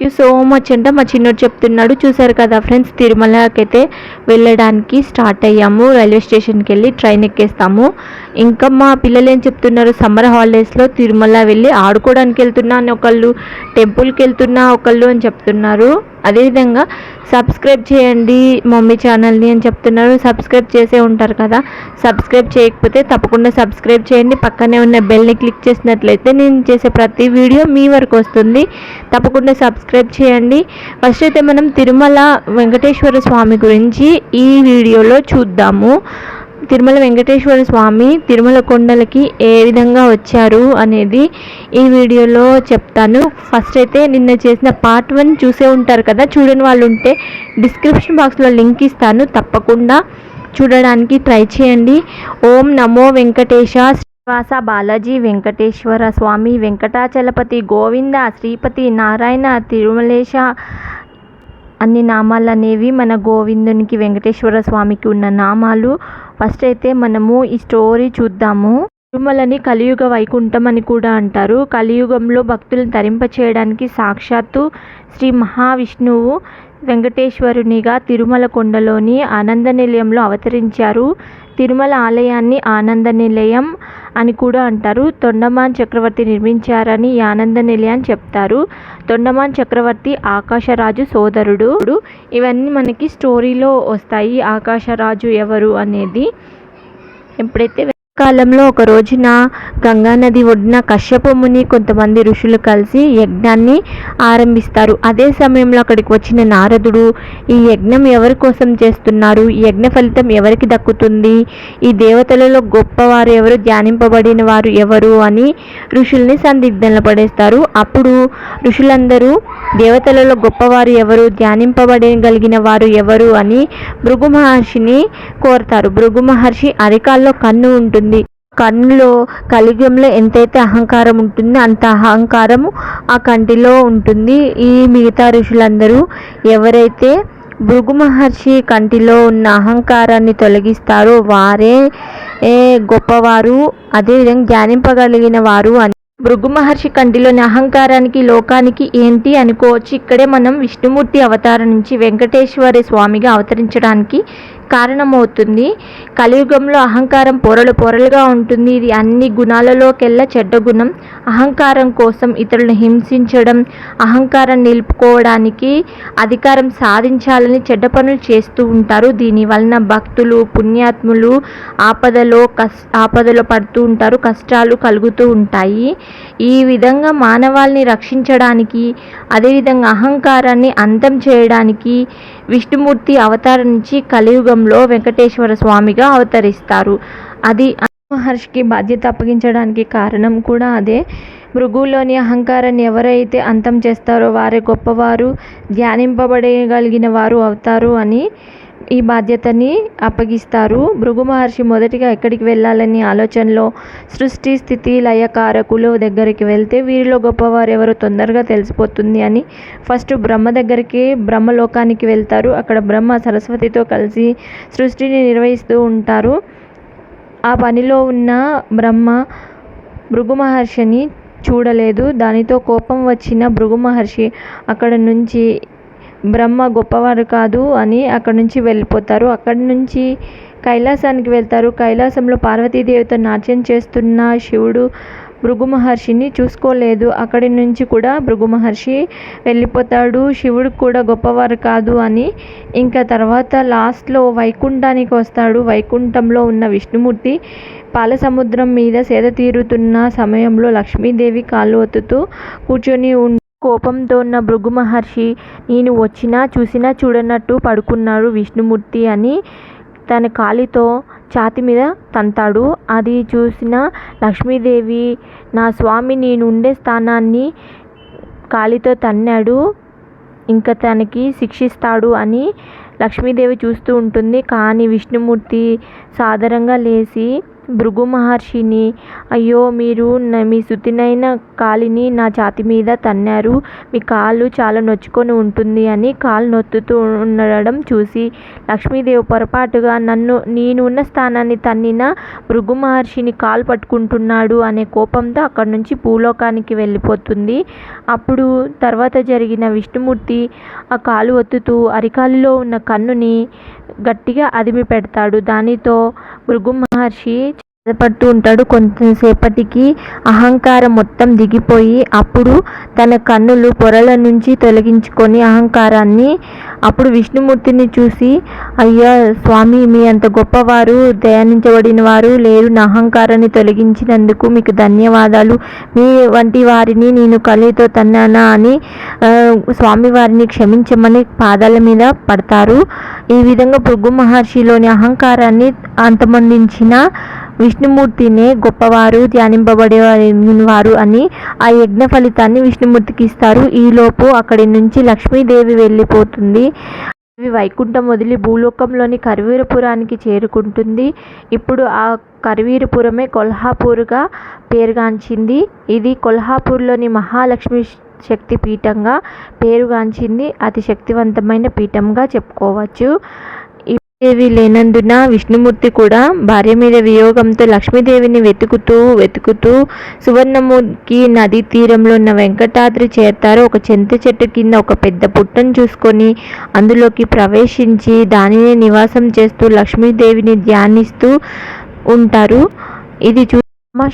So much అంటే. మా చిన్నోడు చెప్తున్నాడు. చూసారు కదా ఫ్రెండ్స్ తిరుమలకైతే వెళ్ళడానికి స్టార్ట్ అయ్యాము. రైల్వే స్టేషన్కి వెళ్ళి ట్రైన్ ఎక్కేస్తాము. ఇంకా మా పిల్లలు ఏం చెప్తున్నారు? సమ్మర్ హాలిడేస్లో తిరుమల వెళ్ళి ఆడుకోవడానికి వెళ్తున్నా అని ఒకళ్ళు టెంపుల్కి వెళ్తున్నా ఒకళ్ళు అని చెప్తున్నారు. అదేవిధంగా సబ్స్క్రైబ్ చేయండి మమ్మీ ఛానల్ని అని చెప్తున్నారు. సబ్స్క్రైబ్ చేసే ఉంటారు కదా. సబ్స్క్రైబ్ చేయకపోతే తప్పకుండా సబ్స్క్రైబ్ చేయండి. పక్కనే ఉన్న బెల్ని క్లిక్ చేసినట్లయితే నేను చేసే ప్రతి వీడియో మీ వరకు వస్తుంది. తప్పకుండా సబ్స్క్రైబ్ చేయండి. ఫస్ట్ అయితే మనం తిరుమల వెంకటేశ్వర స్వామి గురించి ఈ వీడియోలో చూద్దాము. తిరుమల వెంకటేశ్వర స్వామి తిరుమల కొండలకి ఏ విధంగా వచ్చారు అనేది ఈ వీడియోలో చెప్తాను. ఫస్ట్ అయితే నిన్న చేసిన పార్ట్ వన్ చూసే ఉంటారు కదా చూడని వాళ్ళు ఉంటే డిస్క్రిప్షన్ బాక్స్లో లింక్ ఇస్తాను. తప్పకుండా చూడడానికి ట్రై చేయండి. ఓం నమో వెంకటేశ శ్రీవాస బాలాజీ వెంకటేశ్వర స్వామి వెంకటాచలపతి గోవింద శ్రీపతి నారాయణ తిరుమలేశ అన్ని నామాలు అనేవి మన గోవిందునికి వెంకటేశ్వర స్వామికి ఉన్న నామాలు. ఫస్ట్ అయితే మనము ఈ స్టోరీ చూద్దాము. తిరుమలని కలియుగ వైకుంఠం అని కూడా అంటారు. కలియుగంలో భక్తులను తరింప చేయడానికి సాక్షాత్తు శ్రీ మహావిష్ణువు వెంకటేశ్వరునిగా తిరుమల కొండలోని ఆనంద నిలయంలో అవతరించారు. తిరుమల ఆలయాన్ని ఆనంద నిలయం అని కూడా అంటారు. తొండమాన్ చక్రవర్తి నిర్మించారని ఈ ఆనంద అని చెప్తారు. తొండమాన్ చక్రవర్తి ఆకాశరాజు సోదరుడు. ఇవన్నీ మనకి స్టోరీలో వస్తాయి. ఆకాశరాజు ఎవరు అనేది ఎప్పుడైతే కాలంలో ఒక రోజున గంగానది ఒడ్డున కశ్యప ముని కొంతమంది ఋషులు కలిసి యజ్ఞాన్ని ఆరంభిస్తారు. అదే సమయంలో అక్కడికి వచ్చిన నారదుడు ఈ యజ్ఞం ఎవరి కోసం చేస్తున్నారు? ఈ యజ్ఞ ఫలితం ఎవరికి దక్కుతుంది? ఈ దేవతలలో గొప్పవారు ఎవరు? ధ్యానింపబడిన వారు ఎవరు? అని ఋషుల్ని సందిగ్ధంలో పడేస్తారు. అప్పుడు ఋషులందరూ దేవతలలో గొప్పవారు ఎవరు? ధ్యానింపబడగలిగిన వారు ఎవరు? అని భృగు మహర్షిని కోరతారు. భృగు మహర్షి అరికాల్లో కన్ను ఉంటుంది. కన్నులో కలియుగంలో ఎంతైతే అహంకారం ఉంటుందో అంత అహంకారము ఆ కంటిలో ఉంటుంది. ఈ మిగతా ఋషులందరూ ఎవరైతే భృగు మహర్షి కంటిలో ఉన్న అహంకారాన్ని తొలగిస్తారో వారే గొప్పవారు అదేవిధంగా ధ్యానింపగలిగిన వారు అని. భృగు మహర్షి కంటిలోని అహంకారానికి లోకానికి ఏంటి అనుకోవచ్చు. ఇక్కడే మనం విష్ణుమూర్తి అవతారం నుంచి వెంకటేశ్వర స్వామిగా అవతరించడానికి కారణమవుతుంది. కలియుగంలో అహంకారం పొరలు పొరలుగా ఉంటుంది. ఇది అన్ని గుణాలలోకెల్లా చెడ్డ గుణం. అహంకారం కోసం ఇతరులను హింసించడం అహంకారం నిలుపుకోవడానికి అధికారం సాధించాలని చెడ్డ పనులు చేస్తూ ఉంటారు. దీని వలన భక్తులు పుణ్యాత్ములు ఆపదలో కస్ ఆపదలో పడుతూ ఉంటారు కష్టాలు కలుగుతూ ఉంటాయి. ఈ విధంగా మానవాల్ని రక్షించడానికి అదేవిధంగా అహంకారాన్ని అంతం చేయడానికి విష్ణుమూర్తి అవతారం నుంచి కలియుగం రూపంలో వెంకటేశ్వర స్వామిగా అవతరిస్తారు. అది మహర్షికి బాధ్యత అప్పగించడానికి కారణం కూడా అదే. మృగులోని అహంకారాన్ని ఎవరైతే అంతం చేస్తారో వారే గొప్పవారు ధ్యానింపబడగలిగిన వారు అవుతారు అని ఈ బాధ్యతని అప్పగిస్తారు. భృగు మహర్షి మొదటిగా ఎక్కడికి వెళ్ళాలని ఆలోచనలో సృష్టి స్థితి లయకారకులు దగ్గరికి వెళ్తే వీరిలో గొప్పవారు ఎవరో తొందరగా తెలిసిపోతుంది అని ఫస్ట్ బ్రహ్మ దగ్గరికి బ్రహ్మలోకానికి వెళ్తారు. అక్కడ బ్రహ్మ సరస్వతితో కలిసి సృష్టిని నిర్వహిస్తూ ఉంటారు. ఆ పనిలో ఉన్న బ్రహ్మ భృగు మహర్షిని చూడలేదు. దానితో కోపం వచ్చిన భృగు మహర్షి అక్కడ నుంచి బ్రహ్మ గొప్పవారు కాదు అని అక్కడి నుంచి వెళ్ళిపోతారు. అక్కడి నుంచి కైలాసానికి వెళ్తారు. కైలాసంలో పార్వతీదేవితో నాట్యం చేస్తున్న శివుడు భృగు మహర్షిని చూసుకోలేదు. అక్కడి నుంచి కూడా భృగు మహర్షి వెళ్ళిపోతాడు. శివుడు కూడా గొప్పవారు కాదు అని ఇంకా తర్వాత లాస్ట్లో వైకుంఠానికి వస్తాడు. వైకుంఠంలో ఉన్న విష్ణుమూర్తి పాలసముద్రం మీద సేద తీరుతున్న సమయంలో లక్ష్మీదేవి కాళ్ళు ఒత్తుతూ కూర్చొని ఉం కోపంతో ఉన్న భృగు మహర్షి నేను వచ్చినా చూసినా చూడనట్టు పడుకున్నాడు విష్ణుమూర్తి అని తన కాలితో ఛాతి మీద తంతాడు. అది చూసిన లక్ష్మీదేవి నా స్వామి నేను ఉండే స్థానాన్ని కాలితో తన్నాడు ఇంకా తనకి శిక్షిస్తాడు అని లక్ష్మీదేవి చూస్తూ ఉంటుంది. కానీ విష్ణుమూర్తి సాదరంగా లేచి భృగు మహర్షిని అయ్యో మీరు మీ శుతినైన కాలిని నా ఛాతి మీద తన్నారు. మీ కాలు చాలా నొచ్చుకొని ఉంటుంది అని కాలు నొత్తుతూ ఉండడం చూసి లక్ష్మీదేవి పొరపాటుగా నన్ను నేను ఉన్న స్థానాన్ని తన్నిన భృగు మహర్షిని కాలు పట్టుకుంటున్నాడు అనే కోపంతో అక్కడి నుంచి భూలోకానికి వెళ్ళిపోతుంది. అప్పుడు తర్వాత జరిగిన విష్ణుమూర్తి ఆ కాలు ఒత్తుతూ అరికాలులో ఉన్న కన్నుని గట్టిగా అదిమి పెడతాడు. దానితో భృగు మహర్షి బాధపడుతూ ఉంటాడు. కొంతసేపటికి అహంకారం మొత్తం దిగిపోయి అప్పుడు తన కన్నులు పొరల నుంచి తొలగించుకొని అహంకారాన్ని అప్పుడు విష్ణుమూర్తిని చూసి అయ్యా స్వామి మీ అంత గొప్పవారు దయానించబడిన వారు లేరు. నా అహంకారాన్ని తొలగించినందుకు మీకు ధన్యవాదాలు. మీ వంటి వారిని నేను కలితో తన్నానా అని స్వామి స్వామివారిని క్షమించమని పాదాల మీద పడతారు. ఈ విధంగా భృగు మహర్షిలోని అహంకారాన్ని అంతమొందించిన విష్ణుమూర్తినే గొప్పవారు ధ్యానింపబడే వారు అని ఆ యజ్ఞ ఫలితాన్ని విష్ణుమూర్తికి ఇస్తారు. ఈలోపు అక్కడి నుంచి లక్ష్మీదేవి వెళ్ళిపోతుంది. దేవి వైకుంఠం వదిలి భూలోకంలోని కరివీరపురానికి చేరుకుంటుంది. ఇప్పుడు ఆ కరివీరపురమే కొల్హాపూర్గా పేరుగాంచింది. ఇది కొల్హాపూర్లోని మహాలక్ష్మి శక్తి పీఠంగా పేరుగాంచింది. అతి శక్తివంతమైన పీఠంగా చెప్పుకోవచ్చు. దేవి లేనందున విష్ణుమూర్తి కూడా భార్య మీద వియోగంతో లక్ష్మీదేవిని వెతుకుతూ వెతుకుతూ సువర్ణముఖి నదీ తీరంలో ఉన్న వెంకటాద్రి చేస్తారు ఒక చింత చెట్టు కింద ఒక పెద్ద పుట్టను చూసుకొని అందులోకి ప్రవేశించి దానిని నివాసం చేస్తూ లక్ష్మీదేవిని ధ్యానిస్తూ ఉంటారు. ఇది చూ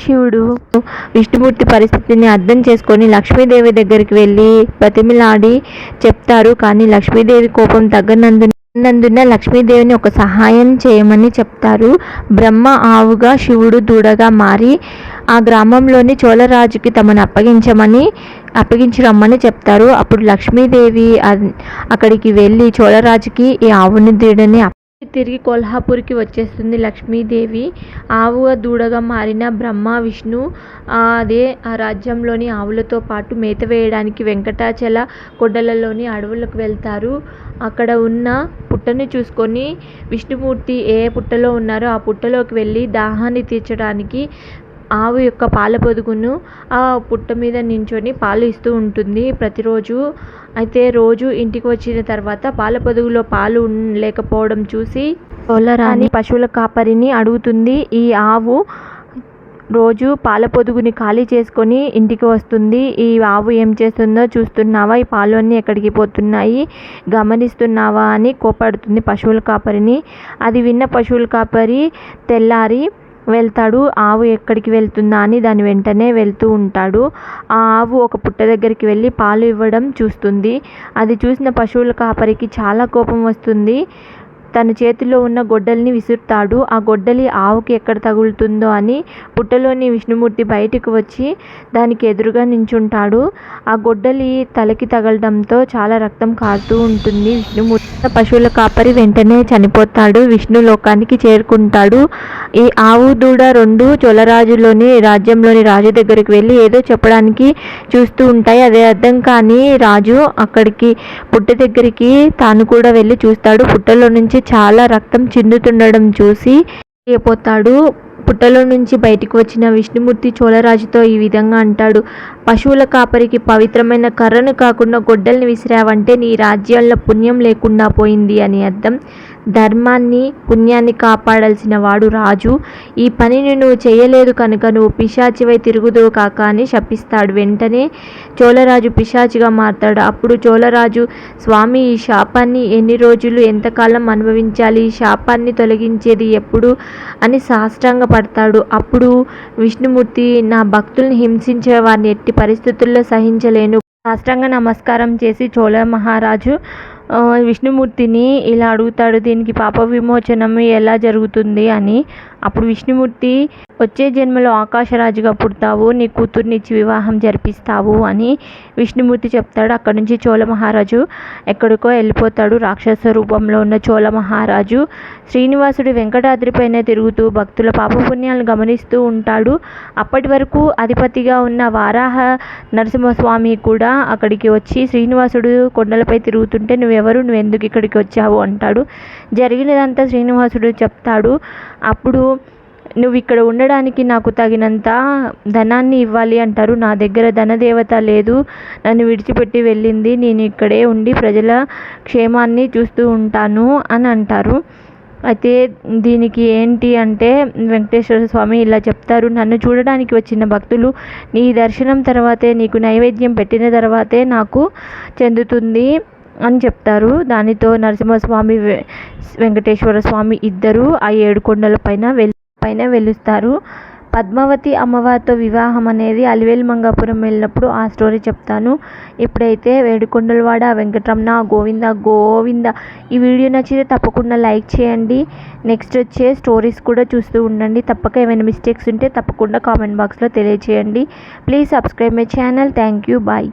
శివుడు విష్ణుమూర్తి పరిస్థితిని అర్థం చేసుకొని లక్ష్మీదేవి దగ్గరికి వెళ్ళి బతిమిలాడి చెప్తారు. కానీ లక్ష్మీదేవి కోపం తగ్గనందున నందున లక్ష్మీదేవిని ఒక సహాయం చేయమని చెప్తారు. బ్రహ్మ ఆవుగా శివుడు దూడగా మారి ఆ గ్రామంలోని చోళరాజుకి తమను అప్పగించమని అప్పగించి రమ్మని చెప్తారు. అప్పుడు లక్ష్మీదేవి అక్కడికి వెళ్ళి చోళరాజుకి ఈ ఆవుని దూడని తిరిగి కొల్హాపూర్కి వచ్చేస్తుంది లక్ష్మీదేవి. ఆవుగా దూడగా మారిన బ్రహ్మ విష్ణు అదే ఆ రాజ్యంలోని ఆవులతో పాటు మేత వేయడానికి వెంకటాచల కొండలలోని అడవులకు వెళ్తారు. అక్కడ ఉన్న పుట్టని చూసుకొని విష్ణుమూర్తి ఏ పుట్టలో ఉన్నారో ఆ పుట్టలోకి వెళ్ళి దాహాన్ని తీర్చడానికి ఆవు యొక్క పాల పొదుగును ఆ పుట్ట మీద నించొని పాలు ఇస్తూ ఉంటుంది ప్రతిరోజు. అయితే రోజు ఇంటికి వచ్చిన తర్వాత పాల పొదుగులో పాలు లేకపోవడం చూసి తోలరాని పశువుల కాపరిని అడుగుతుంది ఈ ఆవు రోజు పాల పొదుగుని ఖాళీ చేసుకొని ఇంటికి వస్తుంది. ఈ ఆవు ఏం చేస్తుందో చూస్తున్నావా? ఈ పాలు అన్నీ ఎక్కడికి పోతున్నాయి? గమనిస్తున్నావా? అని కోపడుతుంది పశువుల కాపరిని. అది విన్న పశువుల కాపరి తెల్లారి వెళ్తాడు. ఆవు ఎక్కడికి వెళ్తుందా అని దాని వెంటనే వెళ్తూ ఉంటాడు. ఆ ఆవు ఒక పుట్ట దగ్గరికి వెళ్ళి పాలు ఇవ్వడం చూస్తుంది. అది చూసిన పశువుల కాపరికి చాలా కోపం వస్తుంది. తన చేతిలో ఉన్న గొడ్డలిని విసురుతాడు. ఆ గొడ్డలి ఆవుకి ఎక్కడ తగులుతుందో అని పుట్టలోని విష్ణుమూర్తి బయటకు వచ్చి దానికి ఎదురుగా నించుంటాడు. ఆ గొడ్డలి తలకి తగలడంతో చాలా రక్తం కారుతూ ఉంటుంది. విష్ణుమూర్తి పశువుల కాపరి వెంటనే చనిపోతాడు. విష్ణు లోకానికి చేరుకుంటాడు. ఈ ఆవు దూడ రెండు చోళరాజులోని రాజ్యంలోని రాజు దగ్గరికి వెళ్ళి ఏదో చెప్పడానికి చూస్తూ ఉంటాయి. అదే అర్థం కానీ రాజు అక్కడికి పుట్ట దగ్గరికి తాను కూడా వెళ్ళి చూస్తాడు. పుట్టలో నుంచి చాలా రక్తం చిందుతుండడం చూసి అయిపోతాడు పుట్టలో నుంచి బయటికి వచ్చిన విష్ణుమూర్తి చోళరాజుతో ఈ విధంగా అంటాడు. పశువుల కాపరికి పవిత్రమైన కర్రను కాకుండా గొడ్డల్ని విసిరావంటే నీ రాజ్యాల్లో పుణ్యం లేకుండా పోయింది అని అర్థం. ధర్మాన్ని పుణ్యాన్ని కాపాడాల్సిన వాడు రాజు. ఈ పనిని నువ్వు చేయలేదు కనుక నువ్వు పిశాచివై తిరుగుదో కాక అని శపిస్తాడు. వెంటనే చోళరాజు పిశాచిగా మారతాడు. అప్పుడు చోళరాజు స్వామి ఈ శాపాన్ని ఎన్ని రోజులు ఎంతకాలం అనుభవించాలి? ఈ శాపాన్ని తొలగించేది ఎప్పుడు? అని సాష్టాంగ పడతాడు. అప్పుడు విష్ణుమూర్తి నా భక్తుల్ని హింసించే వారిని ఎట్టి పరిస్థితుల్లో సహించలేను. సాష్టాంగ నమస్కారం చేసి చోళ మహారాజు విష్ణుమూర్తిని ఇలా అడుగుతాడు దీనికి పాప విమోచనం ఎలా జరుగుతుంది? అని అప్పుడు విష్ణుమూర్తి వచ్చే జన్మలో ఆకాశరాజుగా పుడతావు నీ కూతుర్ని ఇచ్చి వివాహం జరిపిస్తావు అని విష్ణుమూర్తి చెప్తాడు. అక్కడి నుంచి చోళ మహారాజు ఎక్కడికో వెళ్ళిపోతాడు. రాక్షస రూపంలో ఉన్న చోళ మహారాజు శ్రీనివాసుడు వెంకటాద్రిపైన తిరుగుతూ భక్తుల పాపపుణ్యాలను గమనిస్తూ ఉంటాడు. అప్పటి వరకు అధిపతిగా ఉన్న వారాహ నరసింహస్వామి కూడా అక్కడికి వచ్చి శ్రీనివాసుడు కొండలపై తిరుగుతుంటే నువ్వెవరు? నువ్వు ఎందుకు ఇక్కడికి వచ్చావు? అంటాడు. జరిగినదంతా శ్రీనివాసుడు చెప్తాడు. అప్పుడు నువ్వు ఇక్కడ ఉండడానికి నాకు తగినంత ధనాన్ని ఇవ్వాలి అంటారు. నా దగ్గర ధనదేవత లేదు. నన్ను విడిచిపెట్టి వెళ్ళింది. నేను ఇక్కడే ఉండి ప్రజల క్షేమాన్ని చూస్తూ ఉంటాను అని అంటారు. అయితే దీనికి ఏంటి అంటే వెంకటేశ్వర స్వామి ఇలా చెప్తారు. నన్ను చూడడానికి వచ్చిన భక్తులు నీ దర్శనం తర్వాతే నీకు నైవేద్యం పెట్టిన తర్వాతే నాకు చెందుతుంది. అని చెప్తారు. దానితో నరసింహస్వామి వెంకటేశ్వర స్వామి ఇద్దరు ఆ ఏడు కొండల పైన వెల్ పైన వెలుస్తారు. పద్మావతి అమ్మవారితో వివాహం అనేది అలివేలు మంగాపురం వెళ్ళినప్పుడు ఆ స్టోరీ చెప్తాను. ఇప్పుడైతే వేడుకొండలవాడ వెంకటరమణ గోవింద గోవింద ఈ వీడియో నచ్చితే తప్పకుండా లైక్ చేయండి. నెక్స్ట్ వచ్చే స్టోరీస్ కూడా చూస్తూ ఉండండి. తప్పక ఏమైనా మిస్టేక్స్ ఉంటే తప్పకుండా కామెంట్ బాక్స్లో తెలియచేయండి. Please subscribe my channel. Thank you. Bye.